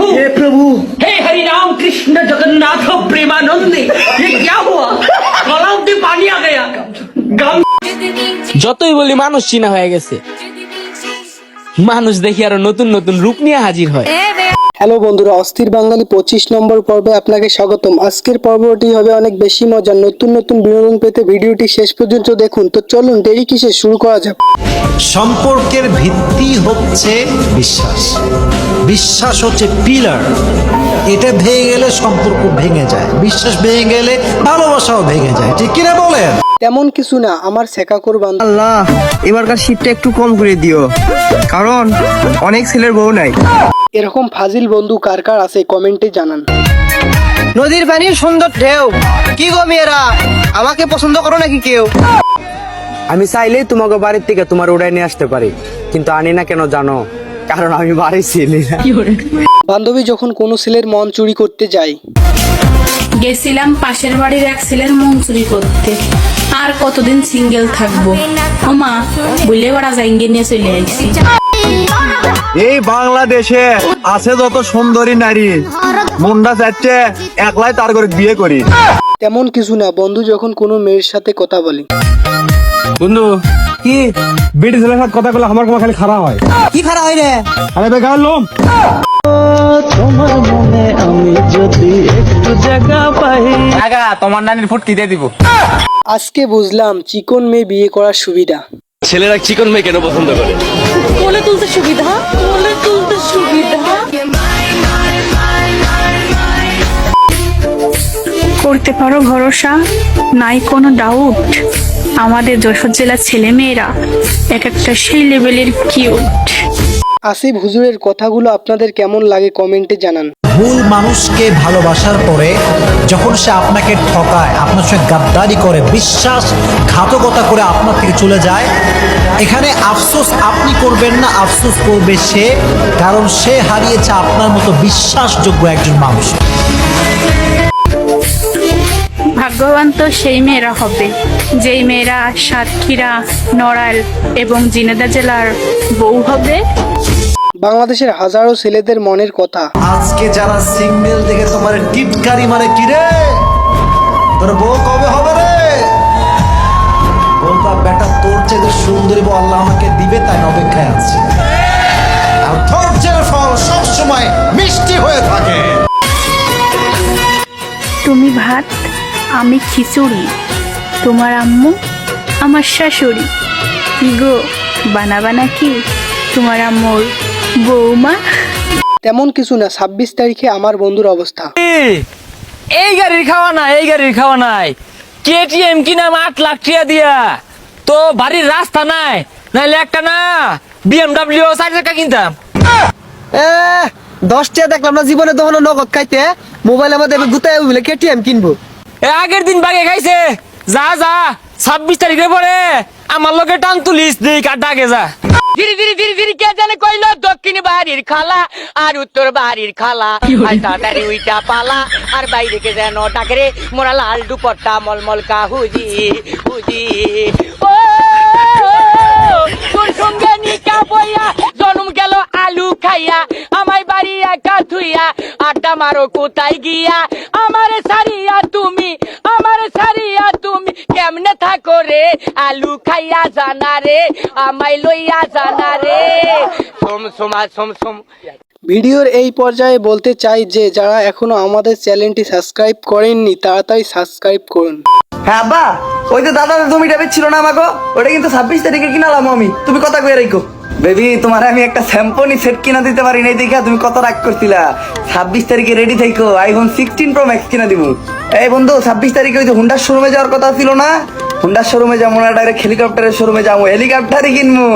प्रभु हे प्रभु हे हरि राम कृष्ण जगन्नाथ प्रेमानंदी ये क्या हुआ गलाव में पानी आ गया गम যতই বলি মানুষ চীনা হয়ে গেছে মানুষ দেখি আরো নতুন নতুন রূপ নিয়ে হাজির হয় হ্যালো বন্ধুরা অস্থির বাঙালি পঁচিশ নম্বর পর্বে আপনাকে স্বাগতম। আজকের পর্বটি হবে অনেক বেশি মজার। নতুন নতুন বিনোদন পেতে ভিডিওটি শেষ পর্যন্ত দেখুন। তো চলুন দেরি কিসে শুরু করা যাক। সম্পর্কের ভিত্তি হচ্ছে বিশ্বাস। বিশ্বাস হচ্ছে পিলার এটা ভেঙে গেলে সম্পর্ক ভেঙে যায়। বিশ্বাস ভেঙে গেলে ভালোবাসাও ভেঙে যায়। ঠিক কিনা বলেন? তেমন কিছু না আমার শেখাকর বান্ধব। আল্লাহ এবারকার শীতটা একটু কম করে দিও। কারণ অনেক ছেলের বউ নাই। এরকম ফাজিল বন্ধু কার কার আছে কমেন্টে জানান। নদীর পানির সুন্দর ঢেউ। কি গো মেয়েরা? আমাকে পছন্দ করো নাকি কেউ? আমি চাইলেই তোমাকে বাড়ির থেকে তোমার উড়াই নিয়ে আসতে পারি কিন্তু আনি না কেন জানো? কারণ আমি বাড়ি ছিলি। না বান্ধবী যখন কোনো ছেলের মন চুরি করতে যায় গেছিলাম পাশের বাড়ির এক ছেলের মন চুরি করতে। আর কতদিন সিঙ্গেল থাকব? ও মা বুঝলে ওরা জাইঙ্গে নিয়ে চলে আসছি এই বাংলাদেশে আছে যত সুন্দরী নারী মুন্ডা চাচ্ছে একলাই তার করে বিয়ে করি। তেমন কিছু না বন্ধু যখন কোনো মেয়ের সাথে কথা বলে। বন্ধু কি বেটি ছেলের সাথে কথা বলে আমার খালি খারাপ হয়? কি খারাপ হয় রে? আরে বেকার লোম। আগা তোমার নানির ফুটকি দিয়ে দিব। আজকে বুঝলাম চিকন মেয়ে বিয়ে করার সুবিধা। ছেলেরা চিকন মেয়ে কেন পছন্দ করে? তুলতে সুবিধা? কোলে তুলতে সুবিধা। করতে পারো ভরসা? নাই কোনো ডাউট আমাদের যশোর জেলার ছেলে মেয়েরা এক একটা সেই লেভেলের কিউট আসিফ হুজুরের কথাগুলো আপনাদের কেমন লাগে কমেন্টে জানান। ভুল মানুষকে ভালোবাসার পরে যখন সে আপনাকে ঠকায়, আপনার সঙ্গে গাদ্দারি করে বিশ্বাস ঘাতকতা করে আপনার থেকে চলে যায়, এখানে আফসোস আপনি করবেন না, আফসোস করবে সে, কারণ সে হারিয়েছে আপনার মতো বিশ্বাসযোগ্য একজন মানুষ। ভাগ্যবান তো সেই মেয়েরা হবে, যেই মেয়েরা সাতক্ষীরা, নড়াইল এবং জিনেদা জেলার বউ হবে। বাংলাদেশের হাজারো ছেলেদের মনের কথা। আজকে যারা সিঙ্গেল দেখে তোমার টিটকারি মানে কি রে? তোর বউ কবে হবে রে? বলবা বেটা তোর চাইতে সুন্দরী বউ আল্লাহ আমাকে দিবে তাই অপেক্ষায় আছে। আর ধৈর্যের ফল সবসময় মিষ্টি হয়ে থাকে। তুমি ভাত আমি খিচুড়ি। তোমার আম্মু আমার শাশুড়ি। কি গো বানাবা নাকি তোমার আম্মুর বৌমা। তেমন কিছু না ছাব্বিশ তারিখে আমার বন্ধুর অবস্থা। এই গাড়ির খাওয়া নাই এই গাড়ির খাওয়া নাই। কেটিএম কিনাম আট লাখ টাকা দিয়া। তো বাড়ির রাস্তা নাই নাইলে একটা না বিএমডাব্লিউ চার চাকা কিনতাম। এ দশ টাকা দেখলাম না জীবনে তখন নগদ খাইতে। মোবাইলের মধ্যে গুতাই বলে কেটিএম কিনবো। এ আগের দিন বাগে খাইছে। যা যা ছাব্বিশ তারিখে পরে আমার লোকে টান তুলিস দেই কাটা আগে যা। ফিরি ফিরি ফিরি ফিরি কে জানে কইলো বাড়ির খালা আর উত্তর বাড়ির খালা। আর তাড়াতাড়ি উইটা পালা আর বাইরে কে যেন ডাকরে মোরা লাল দুপট্টা মলমল কা হুজি। ও তোর সঙ্গে নিকা বইয়া জন্ম গেল আলু খাইয়া আমায় বাড়ি একা থুইয়া আড্ডা মারো কোথায় গিয়া? আমারে সারিয়া তুমি আমারে সারিয়া কেমনে থাকো রে? আলু খাইয়া জানা রে আমায় লইয়া জানা রে। সোম সোমা সোম সোম। ভিডিওর এই পর্যায়ে বলতে চাই যে যারা এখনও আমাদের চ্যানেলটি সাবস্ক্রাইব করেননি তাড়াতাড়ি সাবস্ক্রাইব করুন। হ্যাঁ আব্বা ওই যে দাদা তুমি জমিটা ছিল না আমাকে ওটা কিন্তু ছাব্বিশ তারিখে কিনালাম আমি। তুমি কথা কয়ে রেখো। বেবি, তোমার আমি একটা স্যাম্পনি সেট কিনা দিতে পারি নাই দেখা তুমি কত রাগ করছিলা। ছাব্বিশ তারিখে রেডি থাইকো আইফোন সিক্সটিন প্রো ম্যাক্স কিনা দিব এই বন্ধু, ছাব্বিশ তারিখে ওই যে হুন্ডার শোরুমে যাওয়ার কথা ছিল না? হুন্ডার শোরুমে যাব না ডাইরেক্ট হেলিকপ্টারের শোরুমে যাব হেলিকপ্টারই কিনবো।